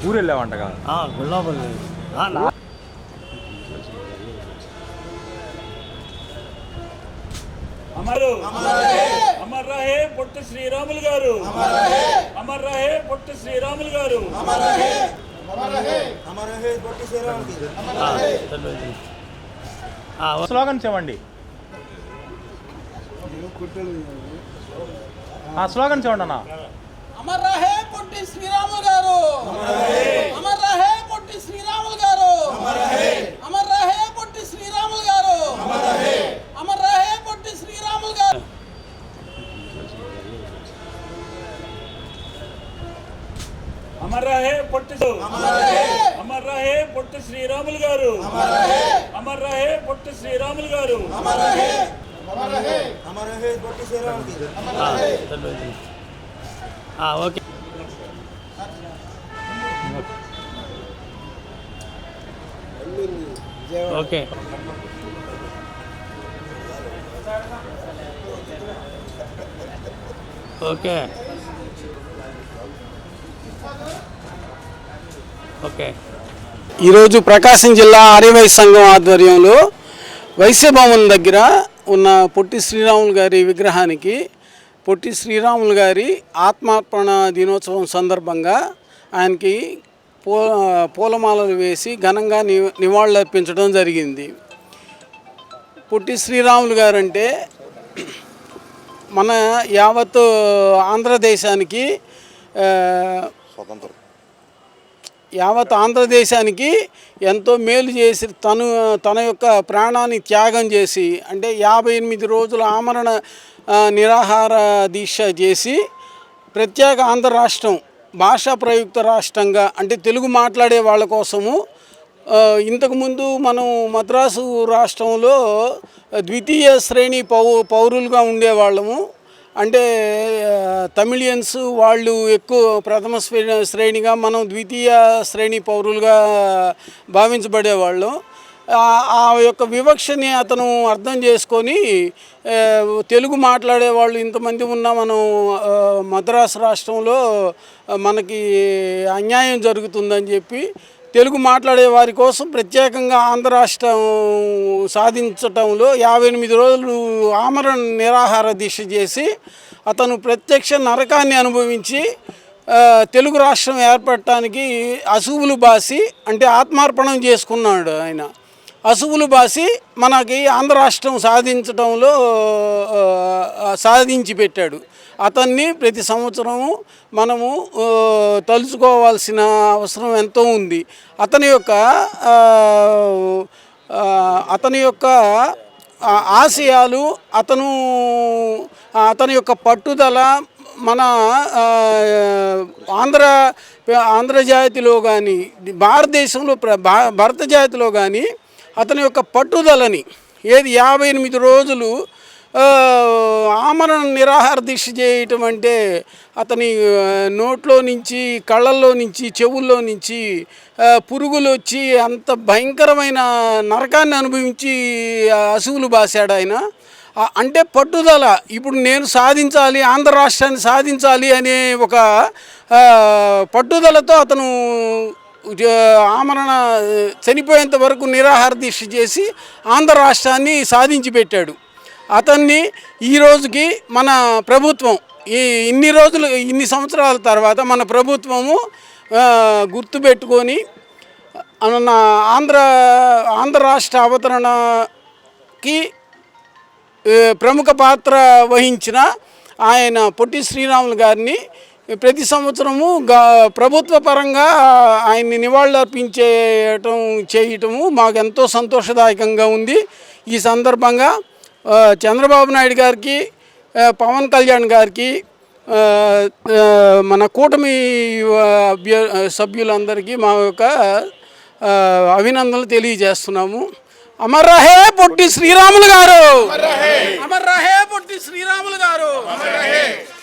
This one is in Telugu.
ఊరు ఆ, నా- అమరు అమర్ రహే పొట్టి శ్రీరాములు గారు. అమర్ రహే. పొట్టి శ్రీరాములు గారు. ఆ, తెలియదు. ఆ, ఓ- స్లోగన్స్ ఇవ్వండి ఆ స్లోగన్స్ ఇవ్వండి అన్న. అమర్ రహే పొట్టి శ్రీరాములు గారు అమర్ రహే పొట్టి శ్రీరాములు గారు అమర్ రహే పొట్టి శ్రీరాములు గారు అమర్ రహే పొట్టి శ్రీరాములు గారు అమర్ రహే పొట్టి అమర్ రహే పొట్టి శ్రీరాములు గారు. అమర్ రహే పొట్టి శ్రీరాములు గారు. ఆ, తెలియదు. ఆ, ఓకే. ఓకే. ఓకే. ఓకే. ఈరోజు ప్రకాశం జిల్లా ఆర్యవైశ్య సంఘం ఆధ్వర్యంలో వైశ్యభవన్ దగ్గర ఉన్న పొట్టి శ్రీరాములు గారి విగ్రహానికి పొట్టి శ్రీరాములు గారి ఆత్మార్పణ దినోత్సవం సందర్భంగా ఆయనకి పూ పూలమాలలు వేసి ఘనంగా ని నివాళులర్పించడం జరిగింది. పొట్టి శ్రీరాములు గారంటే మన యావత్ ఆంధ్రదేశానికి ఆ, యావత్ ఆంధ్రదేశానికి ఎంతో మేలు చేసి తను తన యొక్క ప్రాణాన్ని త్యాగం చేసి అంటే యాభై ఎనిమిది రోజుల ఆమరణ నిరాహార దీక్ష చేసి ప్రత్యేక ఆంధ్ర రాష్ట్రం భాషా ప్రయుక్త రాష్ట్రంగా అంటే తెలుగు మాట్లాడే వాళ్ళ కోసము ఇంతకుముందు మనం మద్రాసు రాష్ట్రంలో ద్వితీయ శ్రేణి పౌ పౌరులుగా ఉండేవాళ్ళము. అంటే తమిళియన్స్ వాళ్ళు ఎక్కువ ప్రథమ శ్రేణిగా మనం ద్వితీయ శ్రేణి పౌరులుగా భావించబడేవాళ్ళు. ఆ- ఆ యొక్క వివక్షని అతను అర్థం చేసుకొని తెలుగు మాట్లాడే వాళ్ళు ఇంతమంది ఉన్నా మనం మద్రాసు రాష్ట్రంలో మనకి అన్యాయం జరుగుతుందని చెప్పి తెలుగు మాట్లాడే వారి కోసం ప్రత్యేకంగా ఆంధ్ర రాష్ట్రం సాధించటంలో యాభై ఎనిమిది రోజులు ఆమరణ నిరాహార దీక్ష చేసి అతను ప్రత్యక్ష నరకాన్ని అనుభవించి తెలుగు రాష్ట్రం ఏర్పడటానికి అసువులు బాసి అంటే ఆత్మార్పణం చేసుకున్నాడు ఆయన. అసువులు బాసి మనకి ఆంధ్ర రాష్ట్రం సాధించడంలో సాధించి పెట్టాడు. అతన్ని ప్రతి సంవత్సరము మనము తలుచుకోవాల్సిన అవసరం ఎంతో ఉంది. అతని యొక్క అతని యొక్క ఆశయాలు అతను అతని యొక్క పట్టుదల మన ఆంధ్ర ఆంధ్రజాతిలో కానీ భారతదేశంలో ప్ర- భా- భారత జాతిలో కానీ అతని యొక్క పట్టుదలని ఏది యాభై ఎనిమిది రోజులు ఆమరణ నిరాహార దీక్ష చేయటం అంటే అతని నోట్లో నుంచి కళ్ళల్లో నుంచి చెవుల్లో నుంచి పురుగులు వచ్చి అంత భయంకరమైన నరకాన్ని అనుభవించి అసువులు బాసాడు ఆయన. అంటే పట్టుదల ఇప్పుడు నేను సాధించాలి ఆంధ్ర రాష్ట్రాన్ని సాధించాలి అనే ఒక పట్టుదలతో అతను ఆమరణ చనిపోయేంత వరకు నిరాహార దీక్ష చేసి ఆంధ్ర రాష్ట్రాన్ని సాధించి పెట్టాడు. అతన్ని ఈ రోజుకి మన ప్రభుత్వం ఈ ఇన్ని రోజులు ఇన్ని సంవత్సరాల తర్వాత మన ప్రభుత్వము గుర్తుపెట్టుకొని అన్న ఆంధ్ర ఆంధ్ర రాష్ట్ర అవతరణకి ప్రముఖ పాత్ర వహించిన ఆయన పొట్టి శ్రీరాములు గారిని ప్రతి సంవత్సరము ప్రభుత్వ పరంగా ఆయన్ని నివాళులర్పించేయటం చేయటము మాకు ఎంతో సంతోషదాయకంగా ఉంది. ఈ సందర్భంగా చంద్రబాబు నాయుడు గారికి పవన్ కళ్యాణ్ గారికి మన కూటమి అభ్య సభ్యులందరికీ మా యొక్క అభినందనలు తెలియజేస్తున్నాము. అమర్ రహే పొట్టి శ్రీరాములు గారు! అమర్ రహే! పొట్టి శ్రీరాములు గారు!